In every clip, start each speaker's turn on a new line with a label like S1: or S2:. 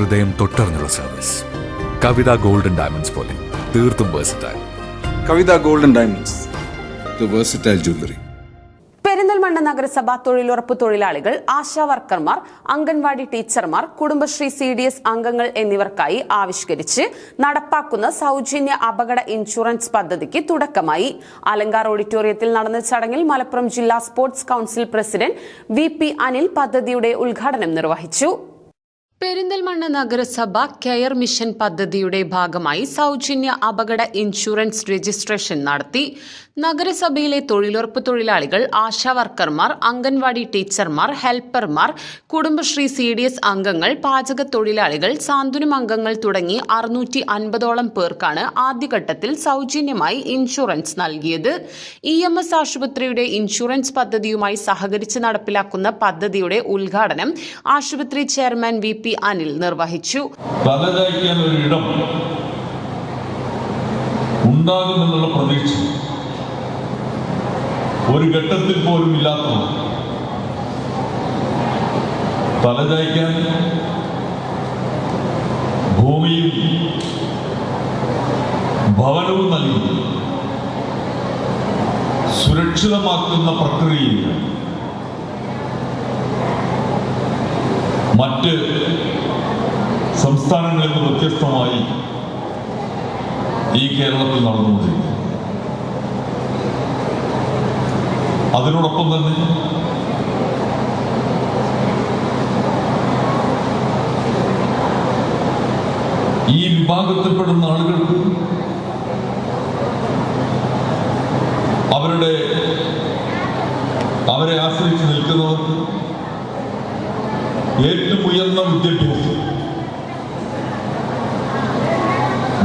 S1: ഹൃദയം തൊട്ടറിഞ്ഞുള്ള service Kavitha golden diamonds പോലെ തീർത്തും versatile
S2: Kavitha golden diamonds
S3: the versatile jewellery
S4: Perinthalmanna നഗരസഭ തൊഴിലുറപ്പ് തൊഴിലാളികൾ ആശാ വർക്കർമാർ അംഗൻവാടി ടീച്ചർമാർ കുടുംബശ്രീ സി ഡി എസ് അംഗങ്ങൾ എന്നിവർക്കായി ആവിഷ്കരിച്ച് നടപ്പാക്കുന്ന സൗജന്യ അപകട ഇൻഷുറൻസ് പദ്ധതിക്ക് തുടക്കമായി. അലങ്കാർ ഓഡിറ്റോറിയത്തിൽ നടന്ന ചടങ്ങിൽ മലപ്പുറം ജില്ലാ sports council president V P Anil പദ്ധതിയുടെ ഉദ്ഘാടനം നിർവഹിച്ചു. പെരിന്തൽമണ്ണ നഗരസഭ കെയർ മിഷൻ പദ്ധതിയുടെ ഭാഗമായി സൗജന്യ അപകട ഇൻഷുറൻസ് രജിസ്ട്രേഷൻ നടത്തി. നഗരസഭയിലെ തൊഴിലുറപ്പ് തൊഴിലാളികൾ ആശാ വർക്കർമാർ അംഗൻവാടി ടീച്ചർമാർ ഹെൽപ്പർമാർ കുടുംബശ്രീ സി ഡി എസ് അംഗങ്ങൾ പാചക തൊഴിലാളികൾ സാന്ത്വനം അംഗങ്ങൾ തുടങ്ങി അറുന്നൂറ്റി അൻപതോളം പേർക്കാണ് ആദ്യഘട്ടത്തിൽ സൗജന്യമായി ഇൻഷുറൻസ് നൽകിയത്. ഇ എം എസ് ആശുപത്രിയുടെ ഇൻഷുറൻസ് പദ്ധതിയുമായി സഹകരിച്ച് നടപ്പിലാക്കുന്ന പദ്ധതിയുടെ ഉദ്ഘാടനം ആശുപത്രി ചെയർമാൻ വി പി അനിൽ നിർവഹിച്ചു.
S5: ഉണ്ടാകുമെന്നുള്ള പ്രതീക്ഷ ഒരു ഘട്ടത്തിൽ പോലും ഇല്ലാത്ത തലചായ്ക്കാൻ ഭൂമിയും ഭവനവും നൽകി. സുരക്ഷിതമാക്കുന്ന പ്രക്രിയയിൽ. മറ്റ് സംസ്ഥാനങ്ങളിൽ നിന്ന് വ്യത്യസ്തമായി ഈ കേരളത്തിൽ നടന്നുകൊണ്ടിരിക്കുന്നു. അതിനോടൊപ്പം തന്നെ ഈ വിഭാഗത്തിൽപ്പെടുന്ന ആളുകൾക്ക് അവരുടെ അവരെ ആശ്രയിച്ച് നിൽക്കുന്നവർക്ക് ഏറ്റവും ഉയർന്ന വിദ്യാഭ്യാസം.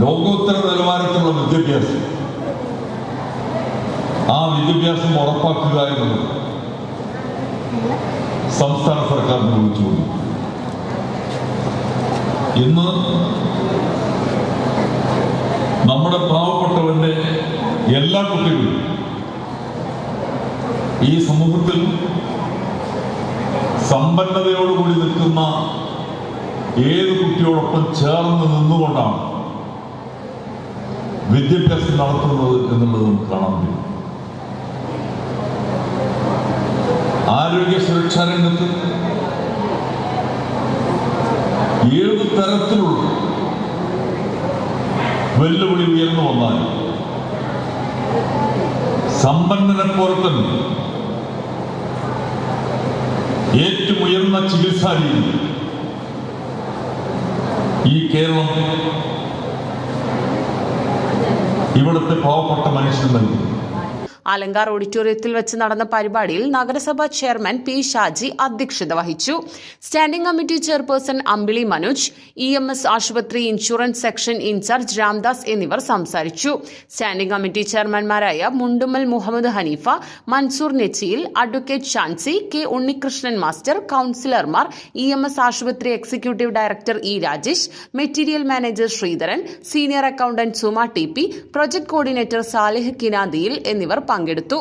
S5: ലോകോത്തര നിലവാരത്തിലുള്ള വിദ്യാഭ്യാസം. വിദ്യാഭ്യാസം ഉറപ്പാക്കുക എന്നത് സംസ്ഥാന സർക്കാർ നിർവഹിച്ചു ഇന്ന് നമ്മുടെ പാവപ്പെട്ടവന്റെ എല്ലാ കുട്ടികളും ഈ സമൂഹത്തിൽ സമ്പന്നതയോടുകൂടി നിൽക്കുന്ന ഏത് കുട്ടിയോടൊപ്പം ചേർന്ന് നിന്നുകൊണ്ടാണ് വിദ്യാഭ്യാസം നടത്തുന്നത് എന്നുള്ളത് നമുക്ക് കാണാൻ കഴിയും. ആരോഗ്യ സുരക്ഷാ രംഗത്ത് ഏത് തരത്തിലുള്ള വെല്ലുവിളി ഉയർന്നു വന്നാൽ സമ്പന്നനെ പോലെ തന്നെ ഏറ്റവും ഉയർന്ന ചികിത്സാ രീതി ഈ കേരളം ഇവിടുത്തെ പാവപ്പെട്ട മനുഷ്യൻ നൽകുന്നു
S4: അലങ്കാർ ഓഡിറ്റോറിയത്തിൽ വെച്ച് നടന്ന പരിപാടിയിൽ നഗരസഭാ ചെയർമാൻ പി ഷാജി അധ്യക്ഷത വഹിച്ചു. Standing committee chairperson Ambili Manoj E M S ആശുപത്രി insurance section in charge Ramdas എന്നിവർ സംസാരിച്ചു. Standing committee ചെയർമാൻമാരായ Mundumal Muhammad Haneefa Mansoor Nechiyil advocate Shancy K Unnikrishnan master കൌൺസിലർമാർ E M S ആശുപത്രി executive director E Rajesh material manager Sreedharan senior accountant Suma T P project coordinator Salih Kinadiyil എന്നിവർ പങ്കെടുത്തു.